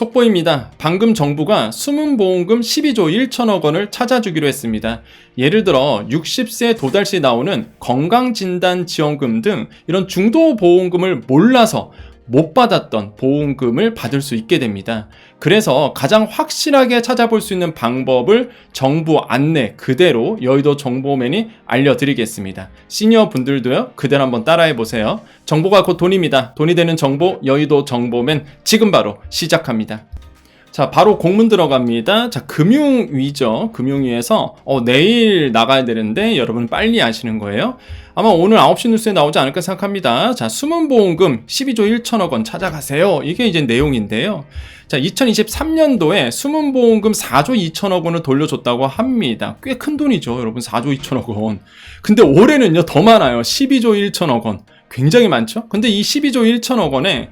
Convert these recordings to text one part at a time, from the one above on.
속보입니다. 방금 정부가 숨은 보험금 12조 1천억 원을 찾아주기로 했습니다. 예를 들어 60세 도달 시 나오는 건강진단지원금 등 이런 중도보험금을 몰라서 못 받았던 보험금을 받을 수 있게 됩니다. 그래서 가장 확실하게 찾아볼 수 있는 방법을 정부 안내 그대로 여의도 정보맨이 알려드리겠습니다. 시니어 분들도요, 그대로 한번 따라해 보세요. 정보가 곧 돈입니다. 돈이 되는 정보, 여의도 정보맨 지금 바로 시작합니다. 자, 바로 공문 들어갑니다. 자, 금융위죠. 금융위에서 어, 내일 나가야 되는데 여러분 빨리 아시는 거예요. 아마 오늘 9시 뉴스에 나오지 않을까 생각합니다. 자, 숨은 보험금 12조 1천억 원 찾아가세요. 이게 이제 내용인데요. 자, 2023년도에 숨은 보험금 4조 2천억 원을 돌려줬다고 합니다. 꽤 큰 돈이죠. 여러분 4조 2천억 원. 근데 올해는요, 더 많아요. 12조 1천억 원. 굉장히 많죠? 근데 이 12조 1천억 원에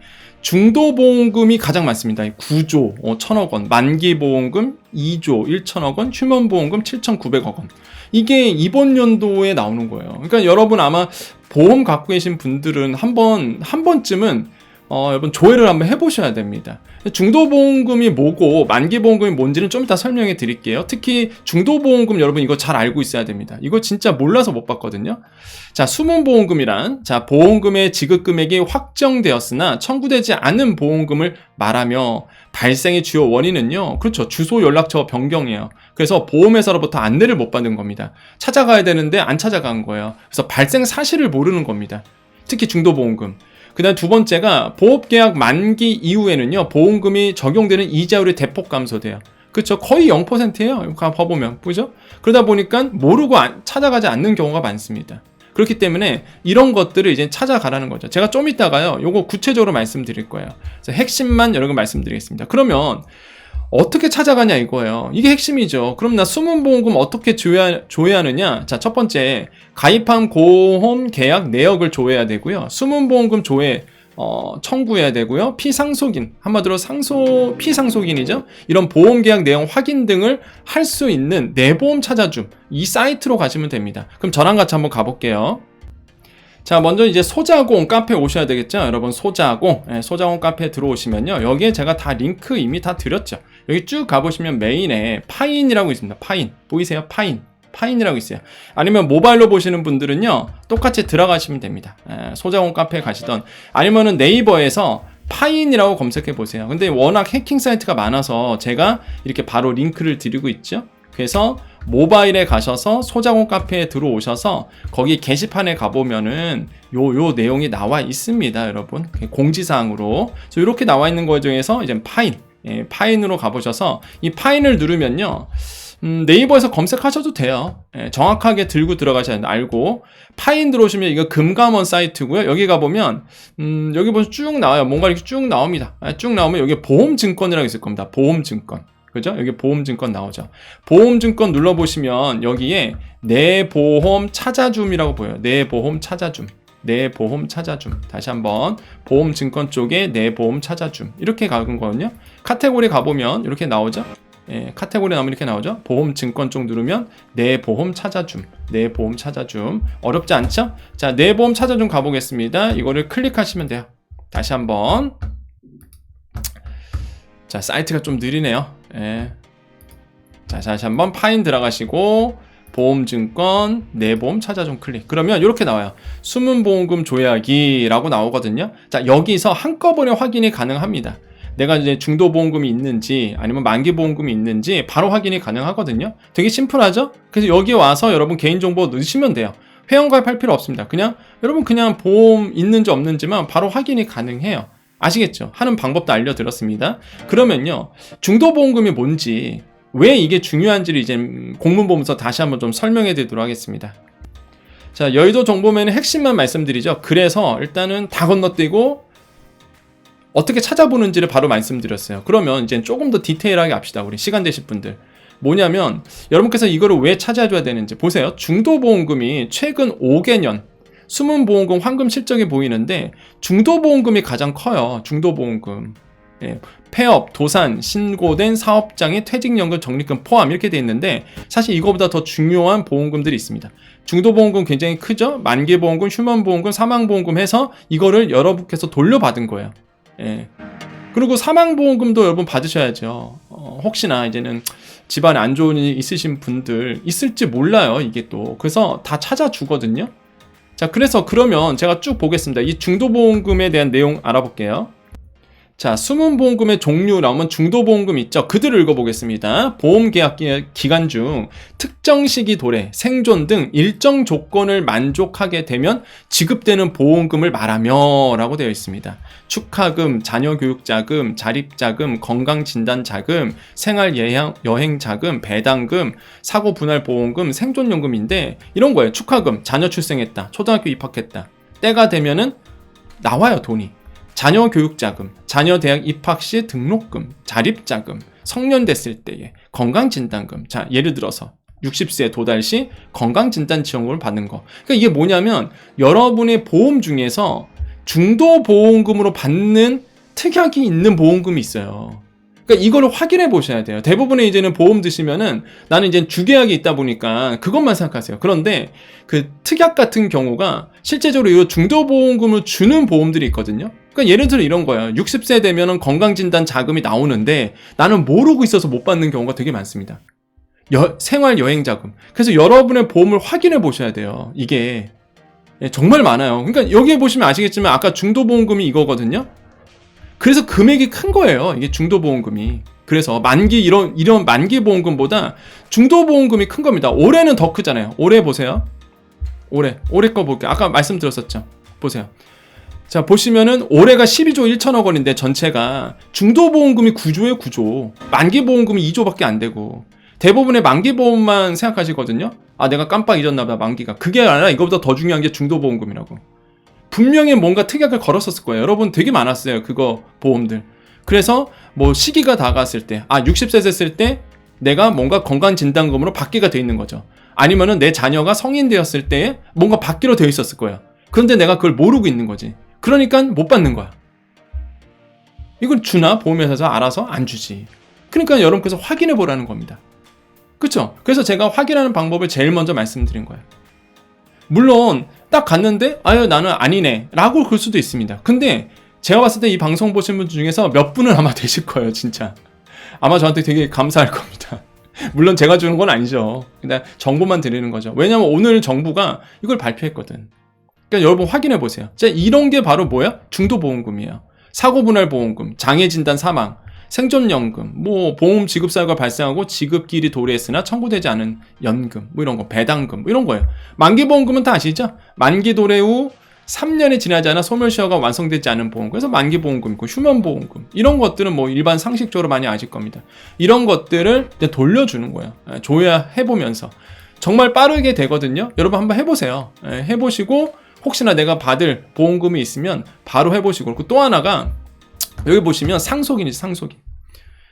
중도 보험금이 가장 많습니다. 9조 어, 1천억 원, 만기 보험금 2조 1천억 원, 휴먼보험금 7,900억 원. 이게 이번 연도에 나오는 거예요. 그러니까 여러분 아마 보험 갖고 계신 분들은 한 번, 한 번쯤은 어, 여러분 조회를 한번 해보셔야 됩니다. 중도보험금이 뭐고 만기보험금이 뭔지는 좀 이따 설명해 드릴게요. 특히 중도보험금 여러분 이거 잘 알고 있어야 됩니다. 이거 진짜 몰라서 못 봤거든요. 자, 숨은보험금이란 자 보험금의 지급 금액이 확정되었으나 청구되지 않은 보험금을 말하며 발생의 주요 원인은요. 그렇죠. 주소 연락처 변경이에요. 그래서 보험회사로부터 안내를 못 받은 겁니다. 찾아가야 되는데 안 찾아간 거예요. 그래서 발생 사실을 모르는 겁니다. 특히 중도보험금. 그 다음 두 번째가 보험 계약 만기 이후에는요, 보험금이 적용되는 이자율이 대폭 감소돼요. 그렇죠. 거의 0%예요. 봐보면. 보죠? 그러다 보니까 모르고 안, 찾아가지 않는 경우가 많습니다. 그렇기 때문에 이런 것들을 이제 찾아가라는 거죠. 제가 좀 이따가요, 요거 구체적으로 말씀드릴 거예요. 핵심만 여러 분 말씀드리겠습니다. 그러면 어떻게 찾아가냐 이거예요. 이게 핵심이죠. 그럼 나 숨은 보험금 어떻게 조회, 조회하느냐? 자, 첫 번째, 가입한 보험 계약 내역을 조회해야 되고요. 숨은 보험금 조회, 어, 청구해야 되고요. 피상속인, 한마디로 상소, 피상속인이죠. 이런 보험 계약 내용 확인 등을 할 수 있는 내보험 찾아줌. 이 사이트로 가시면 됩니다. 그럼 저랑 같이 한번 가볼게요. 자, 먼저 이제 소자공 카페 오셔야 되겠죠? 여러분, 소자공. 네, 소자공 카페 들어오시면요. 여기에 제가 다 링크 이미 다 드렸죠. 여기 쭉 가보시면 메인에 파인이라고 있습니다. 파인. 보이세요? 파인. 파인이라고 있어요. 아니면 모바일로 보시는 분들은요. 똑같이 들어가시면 됩니다. 에, 소자공 카페 가시던 아니면은 네이버에서 파인이라고 검색해 보세요. 근데 워낙 해킹 사이트가 많아서 제가 이렇게 바로 링크를 드리고 있죠. 그래서 모바일에 가셔서 소자공 카페에 들어오셔서 거기 게시판에 가보면은 요, 요 내용이 나와 있습니다, 여러분. 공지사항으로. 이렇게 나와 있는 거 중에서 이제 파인, 예, 파인으로 가보셔서 이 파인을 누르면요. 음, 네이버에서 검색하셔도 돼요. 예, 정확하게 들고 들어가셔야 알고 파인 들어오시면 이거 금감원 사이트고요. 여기 가보면 음, 여기 보면 쭉 나와요. 뭔가 이렇게 쭉 나옵니다. 예, 쭉 나오면 여기 보험증권이라고 있을 겁니다. 보험증권. 그죠? 여기 보험증권 나오죠. 보험증권 눌러보시면 여기에 내 보험 찾아줌이라고 보여요. 내 보험 찾아줌. 내 보험 찾아줌. 다시 한번 보험 증권 쪽에 내 보험 찾아줌. 이렇게 가는 거거든요. 카테고리 가보면 이렇게 나오죠. 예, 카테고리 나오면 이렇게 나오죠. 보험 증권 쪽 누르면 내 보험 찾아줌. 내 보험 찾아줌. 어렵지 않죠? 자, 내 보험 찾아줌 가보겠습니다. 이거를 클릭하시면 돼요. 다시 한번. 자, 사이트가 좀 느리네요. 예. 자, 다시 한번 파인 들어가시고 보험증권 내보험 찾아 좀 클릭. 그러면 이렇게 나와요. 숨은 보험금 조회하기라고 나오거든요. 자, 여기서 한꺼번에 확인이 가능합니다. 내가 이제 중도 보험금이 있는지 아니면 만기 보험금이 있는지 바로 확인이 가능하거든요. 되게 심플하죠? 그래서 여기 와서 여러분 개인정보 넣으시면 돼요. 회원 가입할 필요 없습니다. 그냥 여러분 그냥 보험 있는지 없는지만 바로 확인이 가능해요. 아시겠죠? 하는 방법도 알려드렸습니다. 그러면요, 중도보험금이 뭔지, 왜 이게 중요한지를 이제 공문 보면서 다시 한번 좀 설명해 드리도록 하겠습니다. 자, 여의도 정보면의 핵심만 말씀드리죠. 그래서 일단은 다 건너뛰고 어떻게 찾아보는지를 바로 말씀드렸어요. 그러면 이제 조금 더 디테일하게 합시다. 우리 시간 되실 분들. 뭐냐면 여러분께서 이거를 왜 찾아줘야 되는지 보세요. 중도보험금이 최근 5개년 숨은 보험금 황금 실적이 보이는데 중도보험금이 가장 커요. 중도보험금. 예, 폐업, 도산, 신고된 사업장의 퇴직연금 적립금 포함 이렇게 돼 있는데 사실 이거보다 더 중요한 보험금들이 있습니다. 중도보험금 굉장히 크죠? 만기보험금, 휴먼보험금, 사망보험금 해서 이거를 여러분께서 돌려받은 거예요. 예. 그리고 사망보험금도 여러분 받으셔야죠. 어, 혹시나 이제는 집안에 안 좋은 일이 있으신 분들 있을지 몰라요, 이게 또. 그래서 다 찾아주거든요. 자, 그래서 그러면 제가 쭉 보겠습니다. 이 중도보험금에 대한 내용 알아볼게요. 자, 숨은 보험금의 종류 나오면 중도 보험금 있죠. 그들을 읽어보겠습니다. 보험 계약 기- 기간 중 특정 시기 도래, 생존 등 일정 조건을 만족하게 되면 지급되는 보험금을 말하며 라고 되어 있습니다. 축하금, 자녀 교육 자금, 자립 자금, 건강 진단 자금, 생활여행 여행 자금, 배당금, 사고 분할 보험금, 생존 연금인데 이런 거예요. 축하금, 자녀 출생했다, 초등학교 입학했다. 때가 되면은 나와요, 돈이. 자녀 교육자금, 자녀 대학 입학 시 등록금, 자립자금, 성년 됐을 때에 건강진단금. 자, 예를 들어서 60세 도달 시 건강진단 지원금을 받는 거. 그러니까 이게 뭐냐면 여러분의 보험 중에서 중도 보험금으로 받는 특약이 있는 보험금이 있어요. 그러니까 이거를 확인해 보셔야 돼요. 대부분의 이제는 보험 드시면은 나는 이제 주계약이 있다 보니까 그것만 생각하세요. 그런데 그 특약 같은 경우가 실제적으로 이 중도보험금을 주는 보험들이 있거든요. 그러니까 예를 들어 이런 거야. 60세 되면은 건강진단 자금이 나오는데 나는 모르고 있어서 못 받는 경우가 되게 많습니다. 여- 생활 여행 자금. 그래서 여러분의 보험을 확인해 보셔야 돼요. 이게 예, 정말 많아요. 그러니까 여기에 보시면 아시겠지만 아까 중도보험금이 이거거든요. 그래서 금액이 큰 거예요. 이게 중도보험금이. 그래서 만기 이런 이런 만기 보험금보다 중도 보험금이 큰 겁니다. 올해는 더 크잖아요. 올해 보세요. 올해 올해 거 볼게요. 아까 말씀드렸었죠. 보세요. 자 보시면은 올해가 12조 1천억 원인데 전체가 중도 보험금이 9조에 9조 만기 보험금이 2조밖에 안 되고 대부분의 만기 보험만 생각하시거든요 아 내가 깜빡 잊었나봐 만기가 그게 아니라 이거보다 더 중요한 게 중도 보험금이라고 분명히 뭔가 특약을 걸었었을 거예요 여러분 되게 많았어요 그거 보험들 그래서 뭐 시기가 다가왔을 때 아 60세 됐을 때 내가 뭔가 건강진단금으로 받기가 돼 있는 거죠 아니면은 내 자녀가 성인 되었을 때 뭔가 받기로 되어 있었을 거예요 그런데 내가 그걸 모르고 있는 거지 그러니까 못 받는 거야. 이걸 주나 보험회사에서 알아서 안 주지. 그러니까 여러분께서 확인해 보라는 겁니다. 그쵸? 그래서 제가 확인하는 방법을 제일 먼저 말씀드린 거예요. 물론 딱 갔는데 아유 나는 아니네 라고 그럴 수도 있습니다. 근데 제가 봤을 때 이 방송 보신 분 중에서 몇 분은 아마 되실 거예요 진짜. 아마 저한테 되게 감사할 겁니다. 물론 제가 주는 건 아니죠. 그냥 정보만 드리는 거죠. 왜냐면 오늘 정부가 이걸 발표했거든. 그러니까 여러분 확인해 보세요. 자, 이런 게 바로 뭐야? 중도보험금이에요. 사고분할보험금, 장애진단 사망, 생존연금, 뭐 보험 지급 사유가 발생하고 지급길이 도래했으나 청구되지 않은 연금, 뭐 이런 거, 배당금, 뭐 이런 거예요. 만기 보험금은 다 아시죠? 만기 도래 후 3년이 지나지 않아 소멸시효가 완성되지 않은 보험, 그래서 만기 보험금 있고 휴면 보험금 이런 것들은 뭐 일반 상식적으로 많이 아실 겁니다. 이런 것들을 이제 돌려주는 거예요. 예, 조회해보면서 정말 빠르게 되거든요. 여러분 한번 해보세요. 예, 해보시고 혹시나 내가 받을 보험금이 있으면 바로 해보시고 그리고 또 하나가 여기 보시면 상속인이 상속인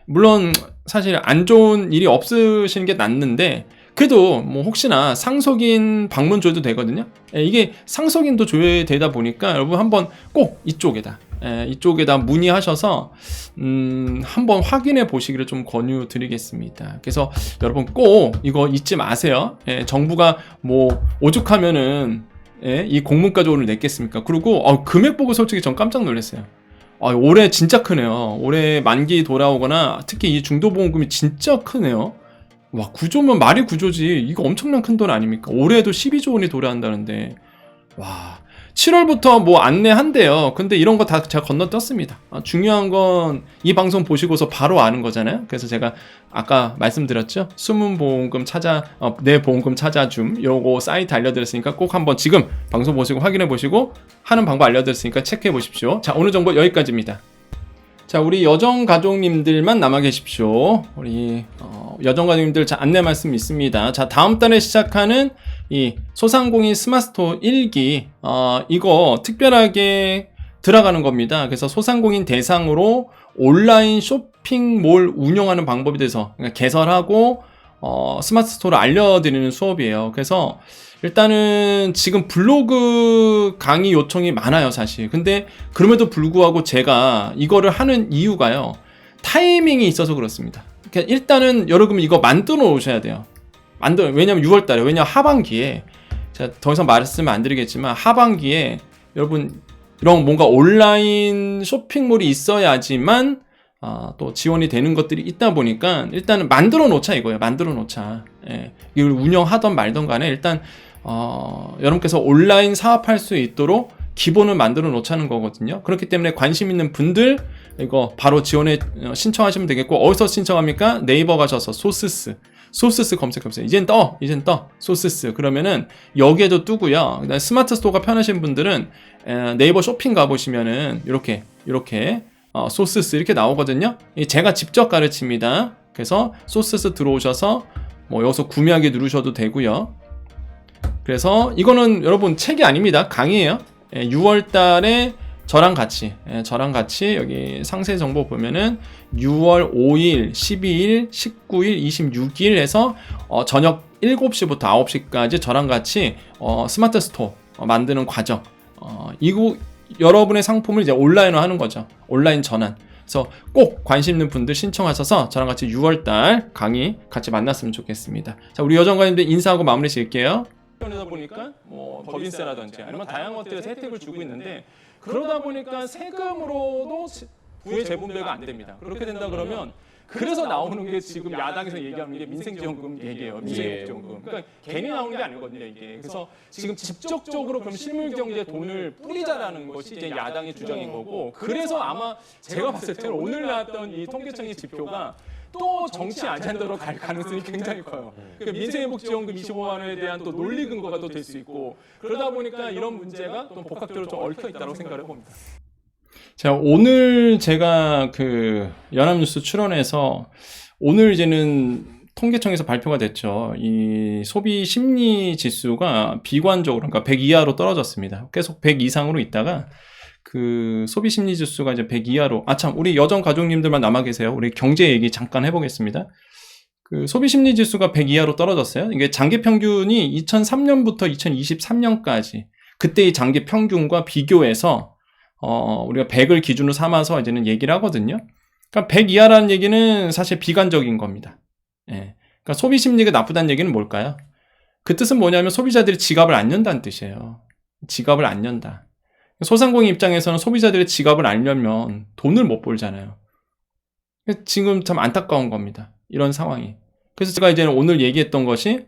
물론 사실 안 좋은 일이 없으시는 게 낫는데 그래도 뭐 혹시나 상속인 방문 조회도 되거든요 예, 이게 상속인도 조회되다 보니까 여러분 한번 꼭 이쪽에다 예, 이쪽에다 문의하셔서 음, 한번 확인해 보시기를 좀 권유드리겠습니다. 그래서 여러분 꼭 이거 잊지 마세요. 예, 정부가 뭐 오죽하면은 예, 이 공문까지 오늘 냈겠습니까? 그리고 어, 금액 보고 솔직히 전 깜짝 놀랐어요. 아, 올해 진짜 크네요. 올해 만기 돌아오거나 특히 이 중도보험금이 진짜 크네요. 와, 9조면 말이 9조지. 이거 엄청난 큰 돈 아닙니까? 올해도 12조 원이 도래한다는데. 와, 7월부터 뭐 안내한대요. 근데 이런 거 다 제가 건너뛰었습니다. 아, 중요한 건 이 방송 보시고서 바로 아는 거잖아요. 그래서 제가 아까 말씀드렸죠. 숨은 보험금 찾아 어, 내 보험금 찾아줌 요거 사이트 알려드렸으니까 꼭 한번 지금 방송 보시고 확인해 보시고 하는 방법 알려드렸으니까 체크해 보십시오. 자 오늘 정보 여기까지입니다. 자 우리 여정 가족님들만 남아 계십시오. 우리 어, 여정 가족님들 자 안내 말씀 있습니다. 자 다음 달에 시작하는 이 소상공인 스마트스토어 1기 어, 이거 특별하게 들어가는 겁니다. 그래서 소상공인 대상으로 온라인 쇼핑몰 운영하는 방법에 대해서 그러니까 개설하고 어, 스마트 스토어를 알려드리는 수업이에요. 그래서 일단은 지금 블로그 강의 요청이 많아요, 사실. 근데 그럼에도 불구하고 제가 이거를 하는 이유가요. 타이밍이 있어서 그렇습니다. 그러니까 일단은 여러분 이거 만들어 놓으셔야 돼요. 만들어 왜냐면 6월 달에 왜냐면 하반기에 제가 더 이상 말씀을 안 드리겠지만 하반기에 여러분 이런 뭔가 온라인 쇼핑몰이 있어야지만 아, 또 지원이 되는 것들이 있다 보니까 일단은 만들어 놓자 이거예요. 만들어 놓자. 예. 이걸 운영하던 말던 간에 일단 어, 여러분께서 온라인 사업할 수 있도록 기본을 만들어 놓자는 거거든요. 그렇기 때문에 관심 있는 분들 이거 바로 지원에 어, 신청하시면 되겠고 어디서 신청합니까? 네이버 가셔서 소스스 소스스 검색해보세요. 이젠 떠, 이젠 떠, 소스스. 그러면은 여기에도 뜨고요. 그다음에 스마트 스토어가 편하신 분들은 에, 네이버 쇼핑 가보시면은 이렇게 이렇게 어, 소스스 이렇게 나오거든요. 이 제가 직접 가르칩니다. 그래서 소스스 들어오셔서 뭐 여기서 구매하기 누르셔도 되고요. 그래서 이거는 여러분 책이 아닙니다. 강의예요. 6월 달에 저랑 같이 예, 저랑 같이 여기 상세 정보 보면은 6월 5일, 12일, 19일, 26일 해서 어, 저녁 7시부터 9시까지 저랑 같이 어, 스마트 스토어 어, 만드는 과정 어, 이거 여러분의 상품을 이제 온라인으로 하는 거죠. 온라인 전환. 그래서 꼭 관심 있는 분들 신청하셔서 저랑 같이 6월달 강의 같이 만났으면 좋겠습니다. 자, 우리 여정관님들 인사하고 마무리 지을게요. 보니까 뭐 법인세라든지 아니면 다양한 것들에서 혜택을 주고 있는데 그러다 보니까 세금으로도 부의 재분배가 안 됩니다. 그렇게 된다 그러면 그래서 나오는 게 지금 야당에서 얘기하는 게 민생지원금 얘기예요. 민생지원금. 그러니까 괜히 나오는 게 아니거든요, 이게. 그래서 지금 직접적으로 그럼 실물경제에 돈을 뿌리자라는 것이 이제 야당의 주장인 거고 그래서 아마 제가 봤을 때는 오늘 나왔던 이 통계청의 지표가 또 정치 아젠다로 갈 가능성이 굉장히 커요. 그러니까 민생회복지원금 25만 원에 대한 또 논리 근거가 또 될 수 있고 그러다 보니까 이런 문제가 또 복합적으로 좀 얽혀 있다고 생각을 해봅니다. 자, 오늘 제가 그 연합뉴스 출연해서 오늘 이제는 통계청에서 발표가 됐죠. 이 소비 심리 지수가 비관적으로, 그러니까 100 이하로 떨어졌습니다. 계속 100 이상으로 있다가 그 소비 심리 지수가 이제 100 이하로, 아 참, 우리 여정 가족님들만 남아 계세요. 우리 경제 얘기 잠깐 해 보겠습니다. 그 소비 심리 지수가 100 이하로 떨어졌어요. 이게 장기 평균이 2003년부터 2023년까지 그때의 장기 평균과 비교해서 어, 우리가 100을 기준으로 삼아서 이제는 얘기를 하거든요. 그러니까 100 이하라는 얘기는 사실 비관적인 겁니다. 예. 그러니까 소비 심리가 나쁘다는 얘기는 뭘까요? 그 뜻은 뭐냐면 소비자들이 지갑을 안 연다는 뜻이에요. 지갑을 안 연다. 소상공인 입장에서는 소비자들의 지갑을 안 열면 돈을 못 벌잖아요. 지금 참 안타까운 겁니다. 이런 상황이. 그래서 제가 이제는 오늘 얘기했던 것이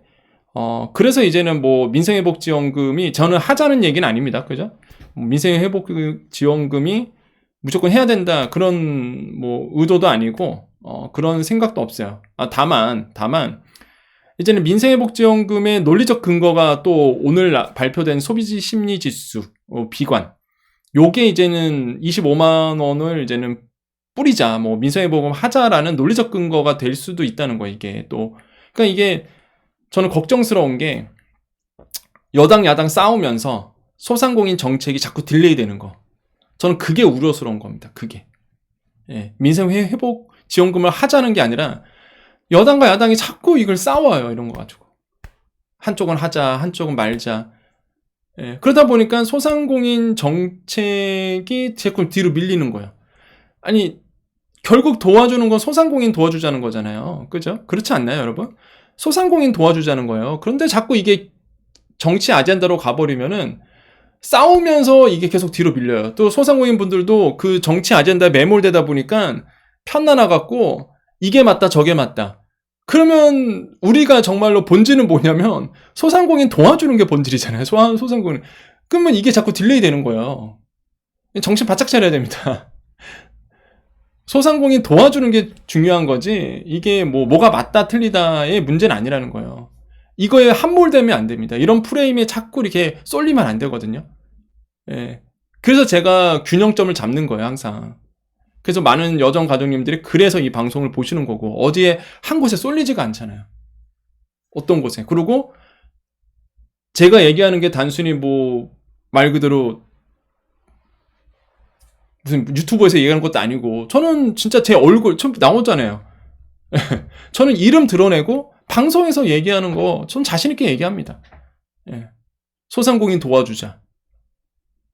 어, 그래서 이제는 뭐 민생회복지원금이 저는 하자는 얘기는 아닙니다. 그죠? 민생회복지원금이 무조건 해야 된다 그런 뭐 의도도 아니고 어, 그런 생각도 없어요. 아, 다만 다만 이제는 민생회복지원금의 논리적 근거가 또 오늘 발표된 소비지 심리 지수 어, 비관 요게 이제는 25만 원을 이제는 뿌리자 뭐 민생회복금 하자라는 논리적 근거가 될 수도 있다는 거예요. 이게 또 그러니까 이게 저는 걱정스러운 게 여당 야당 싸우면서 소상공인 정책이 자꾸 딜레이 되는 거. 저는 그게 우려스러운 겁니다. 그게. 예, 민생 회복 지원금을 하자는 게 아니라 여당과 야당이 자꾸 이걸 싸워요. 이런 거 가지고. 한쪽은 하자, 한쪽은 말자. 예, 그러다 보니까 소상공인 정책이 자꾸 뒤로 밀리는 거예요. 아니, 결국 도와주는 건 소상공인 도와주자는 거잖아요. 그죠? 그렇지 않나요, 여러분? 소상공인 도와주자는 거예요. 그런데 자꾸 이게 정치 아젠다로 가버리면은 싸우면서 이게 계속 뒤로 밀려요. 또 소상공인 분들도 그 정치 아젠다에 매몰되다 보니까 편나나갖고 이게 맞다 저게 맞다. 그러면 우리가 정말로 본질은 뭐냐면 소상공인 도와주는 게 본질이잖아요. 소, 소상공인. 그러면 이게 자꾸 딜레이 되는 거예요. 정신 바짝 차려야 됩니다. 소상공인 도와주는 게 중요한 거지 이게 뭐 뭐가 맞다 틀리다의 문제는 아니라는 거예요. 이거에 함몰되면 안 됩니다. 이런 프레임에 자꾸 이렇게 쏠리면 안 되거든요. 예. 그래서 제가 균형점을 잡는 거예요, 항상. 그래서 많은 여정 가족님들이 그래서 이 방송을 보시는 거고, 어디에 한 곳에 쏠리지가 않잖아요. 어떤 곳에. 그리고 제가 얘기하는 게 단순히 뭐, 말 그대로 무슨 유튜브에서 얘기하는 것도 아니고, 저는 진짜 제 얼굴, 처음 나오잖아요. 저는 이름 드러내고, 방송에서 얘기하는 거 전 자신 있게 얘기합니다. 예. 소상공인 도와주자.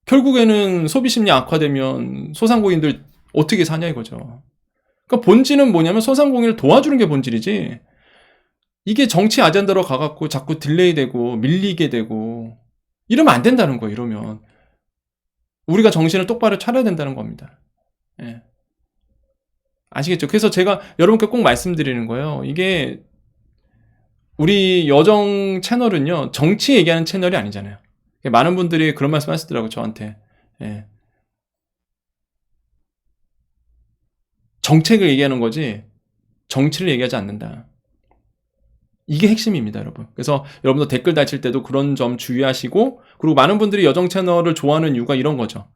결국에는 소비 심리 악화되면 소상공인들 어떻게 사냐 이거죠. 그러니까 본질은 뭐냐면 소상공인을 도와주는 게 본질이지. 이게 정치 아젠다로 가갖고 자꾸 딜레이 되고 밀리게 되고 이러면 안 된다는 거예요, 이러면. 우리가 정신을 똑바로 차려야 된다는 겁니다. 예. 아시겠죠? 그래서 제가 여러분께 꼭 말씀드리는 거예요. 이게 우리 여정 채널은요, 정치 얘기하는 채널이 아니잖아요. 많은 분들이 그런 말씀 하시더라고요, 저한테. 예. 정책을 얘기하는 거지, 정치를 얘기하지 않는다. 이게 핵심입니다, 여러분. 그래서 여러분도 댓글 다칠 때도 그런 점 주의하시고, 그리고 많은 분들이 여정 채널을 좋아하는 이유가 이런 거죠.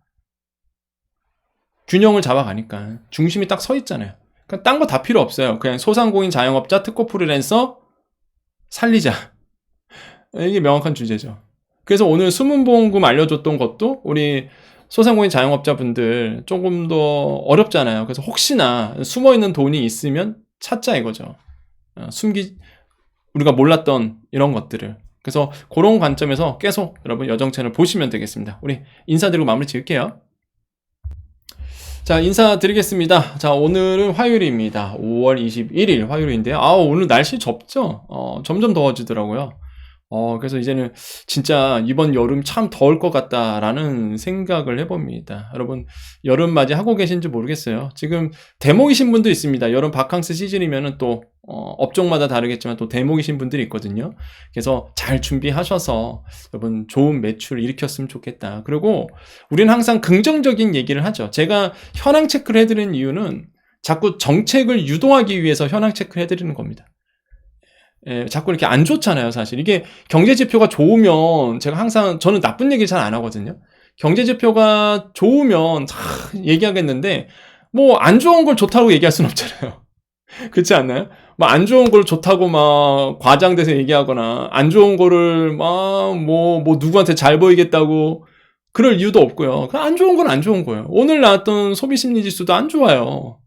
균형을 잡아가니까. 중심이 딱 서 있잖아요. 그러니까 딴 거 다 필요 없어요. 그냥 소상공인 자영업자, 특고 프리랜서, 살리자. 이게 명확한 주제죠. 그래서 오늘 수문보험금 알려줬던 것도 우리 소상공인 자영업자분들 조금 더 어렵잖아요. 그래서 혹시나 숨어 있는 돈이 있으면 찾자 이거죠. 어, 숨기 우리가 몰랐던 이런 것들을. 그래서 그런 관점에서 계속 여러분 여정 채널 보시면 되겠습니다. 우리 인사드리고 마무리 지을게요. 자, 인사드리겠습니다. 자, 오늘은 화요일입니다. 5월 21일 화요일인데요. 아, 오늘 날씨 좁죠? 어, 점점 더워지더라고요. 어, 그래서 이제는 진짜 이번 여름 참 더울 것 같다라는 생각을 해봅니다. 여러분, 여름 맞이 하고 계신지 모르겠어요. 지금 대목이신 분도 있습니다. 여름 바캉스 시즌이면은 또, 어, 업종마다 다르겠지만 또 대목이신 분들이 있거든요. 그래서 잘 준비하셔서 여러분 좋은 매출 일으켰으면 좋겠다. 그리고 우리는 항상 긍정적인 얘기를 하죠. 제가 현황 체크를 해드리는 이유는 자꾸 정책을 유도하기 위해서 현황 체크를 해드리는 겁니다. 예, 자꾸 이렇게 안 좋잖아요, 사실. 이게 경제 지표가 좋으면 제가 항상 저는 나쁜 얘기 잘 안 하거든요. 경제 지표가 좋으면 다 얘기하겠는데 뭐 안 좋은 걸 좋다고 얘기할 수는 없잖아요. 그렇지 않나요? 뭐 안 좋은 걸 좋다고 막 과장돼서 얘기하거나 안 좋은 거를 막 뭐뭐 뭐 누구한테 잘 보이겠다고 그럴 이유도 없고요. 안 좋은 건 안 좋은 거예요. 오늘 나왔던 소비 심리 지수도 안 좋아요.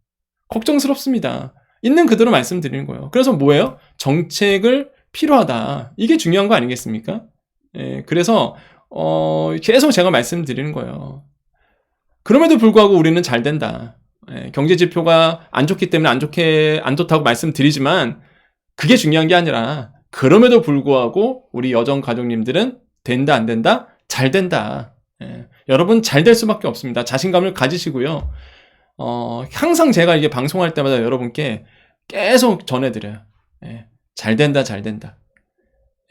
걱정스럽습니다. 있는 그대로 말씀드리는 거예요. 그래서 뭐예요? 정책을 필요하다. 이게 중요한 거 아니겠습니까? 예, 그래서 어, 계속 제가 말씀드리는 거예요. 그럼에도 불구하고 우리는 잘 된다. 예, 경제 지표가 안 좋기 때문에 안 좋게 안 좋다고 말씀드리지만 그게 중요한 게 아니라 그럼에도 불구하고 우리 여정 가족님들은 된다 안 된다 잘 된다. 예, 여러분 잘 될 수밖에 없습니다. 자신감을 가지시고요. 어, 항상 제가 이게 방송할 때마다 여러분께 계속 전해드려요. 예, 잘 된다, 잘 된다.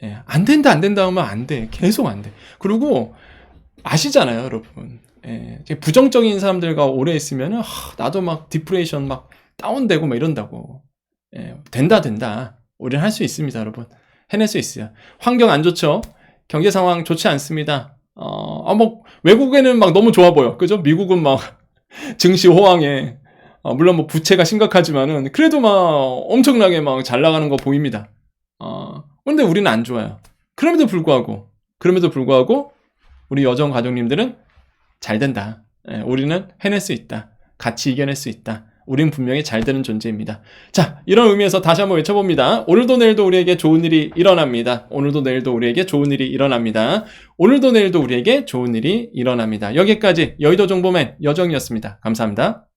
예, 안 된다, 안 된다 하면 안 돼. 계속 안 돼. 그리고 아시잖아요, 여러분. 예, 부정적인 사람들과 오래 있으면 나도 막 디프레이션 막 다운되고 막 이런다고. 예, 된다, 된다. 우리는 할 수 있습니다, 여러분. 해낼 수 있어요. 환경 안 좋죠? 경제 상황 좋지 않습니다. 어, 아, 뭐, 외국에는 막 너무 좋아 보여. 그죠? 미국은 막 증시 호황에 어, 물론 뭐 부채가 심각하지만은 그래도 막 엄청나게 막 잘 나가는 거 보입니다. 어, 근데 우리는 안 좋아요. 그럼에도 불구하고 그럼에도 불구하고 우리 여정 가족님들은 잘 된다. 예, 우리는 해낼 수 있다. 같이 이겨낼 수 있다. 우린 분명히 잘 되는 존재입니다. 자, 이런 의미에서 다시 한번 외쳐봅니다. 오늘도 내일도 우리에게 좋은 일이 일어납니다. 오늘도 내일도 우리에게 좋은 일이 일어납니다. 오늘도 내일도 우리에게 좋은 일이 일어납니다. 여기까지 여의도 정보맨 여정이었습니다. 감사합니다.